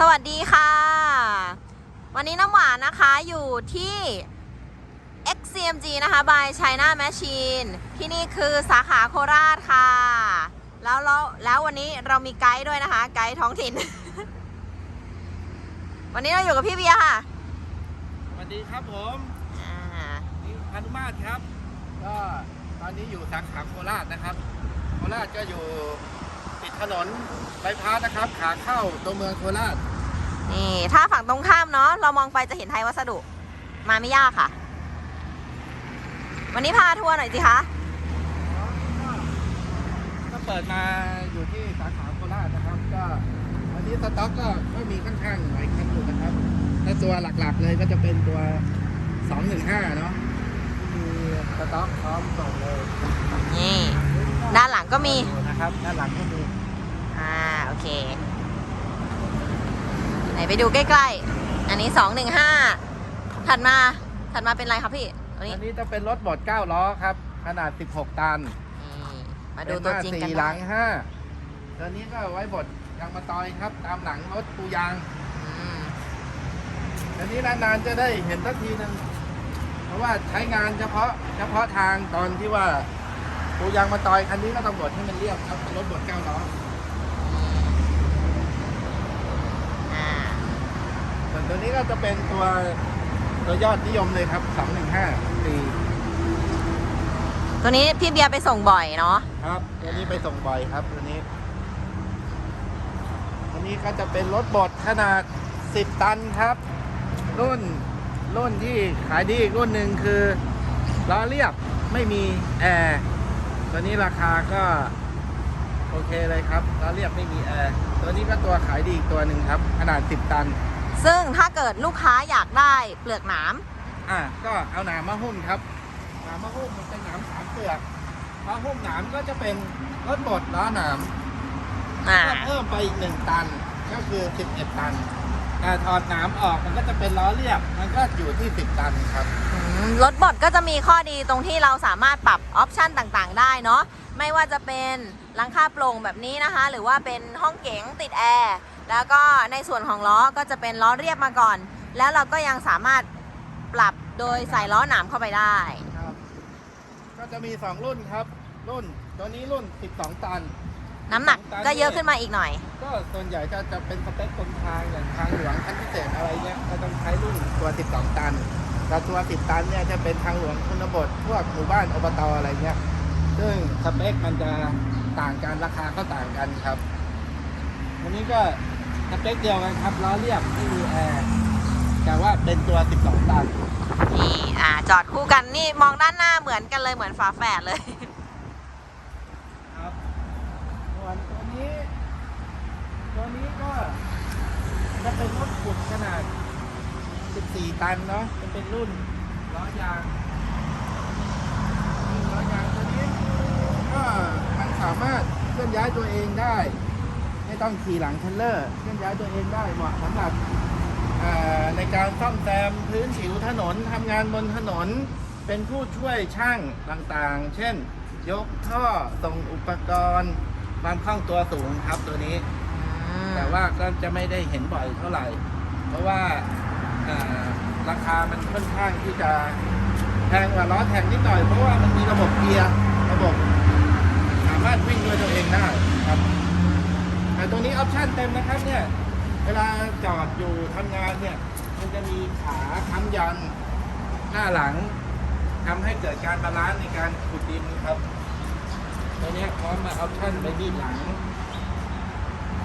สวัสดีค่ะ วันนี้น้ำหวานนะคะอยู่ที่ XCMG นะคะ by China Machine ที่นี่คือสาขาโคราชค่ะ แล้วแล้วแล้ววันนี้เรามีไกด์ด้วยนะคะ ไกด์ท้องถิ่น วันนี้เราอยู่กับพี่เบียร์ค่ะ สวัสดีครับผมอ่านี่พานุมาตรครับ ก็ตอนนี้อยู่สาขาโคราชนะครับ โคราชก็อยู่ติด ถนนไบพาสนะครับ ขาเข้าตัวเมืองโคราชนี่ถ้าฝั่งตรงข้ามเนาะเรามองไปจะเห็นไทยวัสดุ มาไม่ยากค่ะ วันนี้พาทัวร์หน่อยสิคะก็เปิดมาอยู่ที่สาขาโคราชนะครับ ก็วันนี้สต็อกก็ก็มีค่อนข้างหลายคันอยู่นะครับและตัวหลักๆเลยก็จะเป็นตัว 215 เนาะมีสต็อกพร้อมส่งเลยนี่ ด้านหลังก็มีนะครับด้านหลังก็มีอ่า โอเค ไหนไปดูใกล้ๆ อันนี้สองหนึ่งห้าถัดมา ถัดมาเป็นอะไรครับพี่ตัวนี้อันนี้จะเป็นรถบด9ล้อครับ ขนาด 16 ตันนี่มาดูตัวจริงกันเป็หาสี่หลังห้าตัวนี้ก็ไว้บดยางมะตอยครับ ตามหลังรถปูยางอืมตัวนี้นานๆจะได้เห็นสักทีนึงเพราะว่าใช้งานเฉพาะเฉพาะทางตอนที่ว่า ปูยางมะตอยคันนี้ก็ต้องบดให้มันเรียบครับเป็นรถบด9ล้ออ่าส่วนตัวนี้ก็จะเป็นตัวตัวยอดนิยมเลยครับ215ปีตัวนี้พี่เบียร์ไปส่งบ่อยเนาะครับ ตัวนี้ไปส่งบ่อยครับตัวนี้ ตัวนี้ก็จะเป็นรถบดขนาด10ตันครับรุ่นรุ่นที่ขายดีอีกรุ่นหนึ่งคือล้อเรียบไม่มีแอร์ ตัวนี้ราคาก็โอเคเลยครับล้อเรียบไม่มีแอร์ตัวนี้ก็ตัวขายดีอีกตัวหนึ่งครับ ขนาด 10 ตัน ซึ่งถ้าเกิดลูกค้าอยากได้เปลือกหนาม อะก็เอาหนามมาหุ้มครับหนามมาหุ้มมันเป็นหนามสามเปลือกพอหุ้มหนามก็จะเป็นรถบดล้อหนามอ่า ก็เพิ่มไปอีกหนึ่งตันก็คือ 11 ตัน แต่ถอดหนามออกมันก็จะเป็นล้อเรียบ มันก็อยู่ที่ 10 ตันครับ อืมรถบดก็จะมีข้อดีตรงที่เราสามารถปรับออปชันต่างๆ ได้เนาะไม่ว่าจะเป็นหลังคาโปร่งแบบนี้นะคะ หรือว่าเป็นห้องเก๋งติดแอร์แล้วก็ในส่วนของล้อก็จะเป็นล้อเรียบมาก่อน แล้วเราก็ยังสามารถปรับโดยใส่ล้อหนามเข้าไปได้ครับก็จะมี 2 รุ่นครับ รุ่นตัวนี้รุ่น 12 ตัน น้ำหนักก็เยอะขึ้นมาอีกหน่อย ก็ส่วนใหญ่จะจะเป็นสเปคคนทางอย่างทางหลวงขั้นพิเศษอะไรเงี้ยก็ต้องใช้รุ่นตัว 12 ตันแต่ตัว 10 ตันเนี่ยจะเป็นทางหลวงชนบทพวกหมู่บ้านอบตอะไรเงี้ยซึ่งสเปคมันจะต่างกันราคาก็ต่างกันครับอันนี้ก็สเปคเดียวกันครับล้อเรียบไม่มีแอร์แต่ว่าเป็นตัว 12 ตันนี่อ่าจอดคู่กันนี่มองด้านหน้าเหมือนกันเลยเหมือนฝาแฝดเลยครับ ส่วนตัวนี้ ตัวนี้ก็จะเป็นรถขุดขนาด 14 ตันเนาะจะเป็นรุ่นล้อยางรุ่นล้อยางตัวนี้ก็มันสามารถเคลื่อนย้ายตัวเองได้ ไม่ต้องขี่หลังเทรลเลอร์เคลื่อนย้ายตัวเองได้เหมาะสำหรับในการซ่อมแซมพื้นผิวถนนทำงานบนถนนเป็นผู้ช่วยช่างต่างๆ เช่น ยกท่อส่งอุปกรณ์ ความคล่องตัวสูงครับตัวนี้ แต่ว่าก็จะไม่ได้เห็นบ่อยเท่าไหร่ เพราะว่าอ่าราคามันค่อนข้างที่จะแพงกว่าล้อแท็กนิดหน่อย เพราะว่ามันมีระบบเกียร์ระบบ สามารถวิ่งด้วยตัวเองได้ครับแต่ตัวนี้ออปชั่นเต็มนะครับเนี่ยเวลาจอดอยู่ทำงานเนี่ย มันจะมีขาค้ำยันหน้าหลังทำให้เกิดการบาลานซ์ในการขุดดินครับ ตัวเนี้ยพร้อมมาออปชั่นไปที่หลัง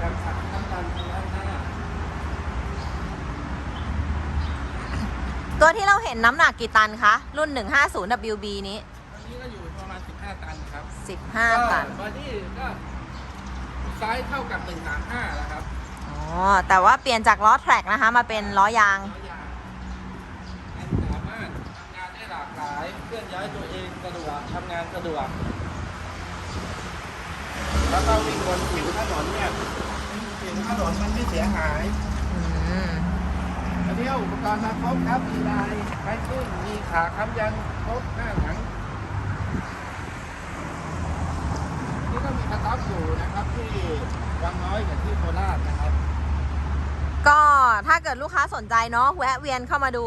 กับขาค้ำยันทางด้านหน้าตัวที่เราเห็นน้ำหนักกี่ตันคะ รุ่น 150 WB นี้ ตอนนี้ก็อยู่ประมาณ 15 ตันครับ15 ตัน บอดี้ก็ไซส์เท่ากับ 135แล้วครับอ๋อ แต่ว่าเปลี่ยนจากล้อแทร็กนะคะ มาเป็นล้อยางล้อยางมันสามารถทำงานได้หลากหลายเคลื่อนย้ายตัวเองสะดวกทำงานสะดวก แล้วก็วิ่งบนผิวถนนเนี่ยผิวถนนมันไม่เสียหาย อืมอันนี้อุปกรณ์มาครบครับมีลายไม้ขึ้นมีขาค้ำยันครบหน้าหลังนี่ก็มีสต็อกอยู่นะครับที่วังน้อยกับที่โคราชนะครับ ก็ถ้าเกิดลูกค้าสนใจเนาะแวะเวียนเข้ามาดู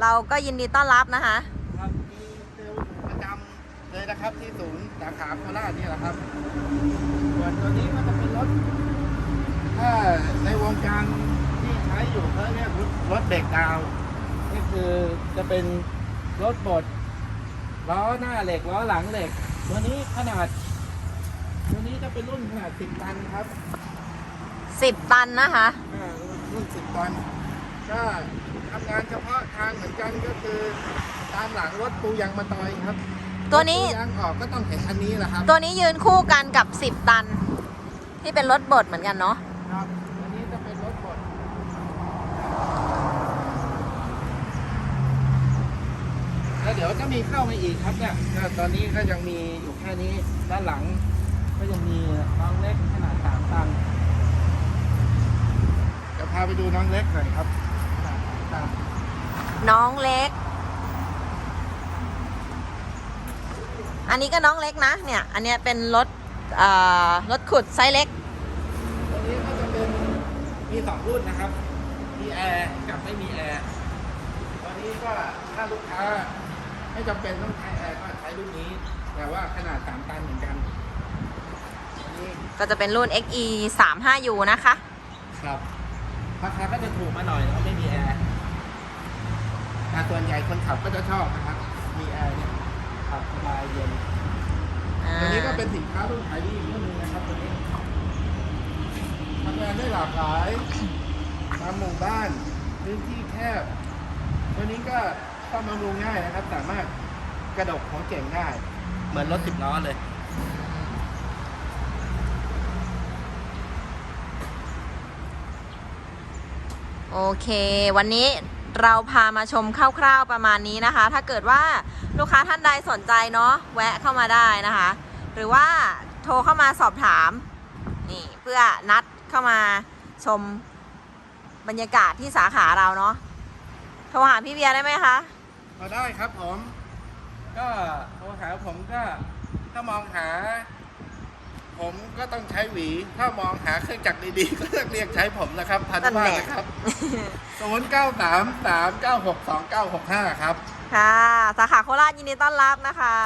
เราก็ยินดีต้อนรับนะคะ ครับมีเซลล์ประจำ เลยนะครับ ที่ศูนย์สาขาโคราชนี่แหละครับ ส่วนตัวนี้ก็จะเป็นรถ ถ้าในวงการที่ใช้อยู่เขาเรียกรถเบรกดาวน์นี่คือจะเป็นรถบดล้อหน้าเหล็กล้อหลังเหล็ก ตัวนี้ขนาด ตัวนี้จะเป็นรุ่นขนาด 10 ตันครับ10ตันนะคะ อ่ารุ่น 10 ตัน ก็ทำงานเฉพาะทางเหมือนกันก็คือตามหลังรถปูยางมาตอยครับ ตัวนี้รถปูยางออกก็ต้องเห็นอันนี้แหละครับตัวนี้ยืนคู่กันกับ 10 ตัน ที่เป็นรถบดเหมือนกันเนาะ ครับอันนี้จะเป็นรถบดแล้วเดี๋ยวจะมีเข้ามาอีกครับเนี่ยก็ตอนนี้ก็ยังมีอยู่แค่นี้ด้านหลัง ก็ยังมีน้องเล็กขนาดสามตันจะพาไปดูน้องเล็กหน่อยครับขนาดสามตันน้องเล็ก อันนี้ก็น้องเล็กนะเนี่ย อันเนี้ยเป็นรถเอ่อรถขุดไซส์เล็ก ตัวนี้ก็จะเป็นมีสองรุ่นนะครับ มีแอร์กับไม่มีแอร์ตัวนี้ก็ถ้าลูกค้าไม่จำเป็นต้องใช้แอร์ก็ใช้รุ่นนี้ แต่ว่าขนาดสามตันเหมือนกันอันนี้ก็จะเป็นรุ่น XE 3 5 U นะคะ ครับราคาก็จะถูกมาหน่อยแล้วไม่มีแอร์แต่ส่วนใหญ่คนขับก็จะชอบนะครับ มีแอร์เนี่ย ขับสบายเย็นตัวนี้ก็เป็นสินค้ารุ่นขายดีอีกรุ่นหนึงนะครับตัวนี้ทำงานได้หลากหลายตามหมู่บ้านพื้นที่แคบ ตัวนี้ก็ต้องบำรุงง่ายนะครับ สามารถกระดกของเก่งได้ เหมือนรถสิบล้อเลย โอเค วันนี้ เราพามาชมคร่าวๆประมาณนี้นะคะ ถ้าเกิดว่าลูกค้าท่านใดสนใจเนาะแวะเข้ามาได้นะคะ หรือว่าโทรเข้ามาสอบถามนี่เพื่อนัดเข้ามาชมบรรยากาศที่สาขาเราเนาะโทรหาพี่เบียร์ได้ไหมคะพอได้ครับผม ก็โทรหาผมก็ถ้ามองหา ผมก็ต้องใช้หวี ถ้ามองหาเครื่องจักรดีๆ ก็ต้องเรียกใช้ผมนะครับ พันนั่นว่าแหละ นะครับศูนย์เก้าสามสามเก้าหกสองเก้าหกห้าครับ ค่ะ สาขาโคราชยินดีต้อนรับนะคะ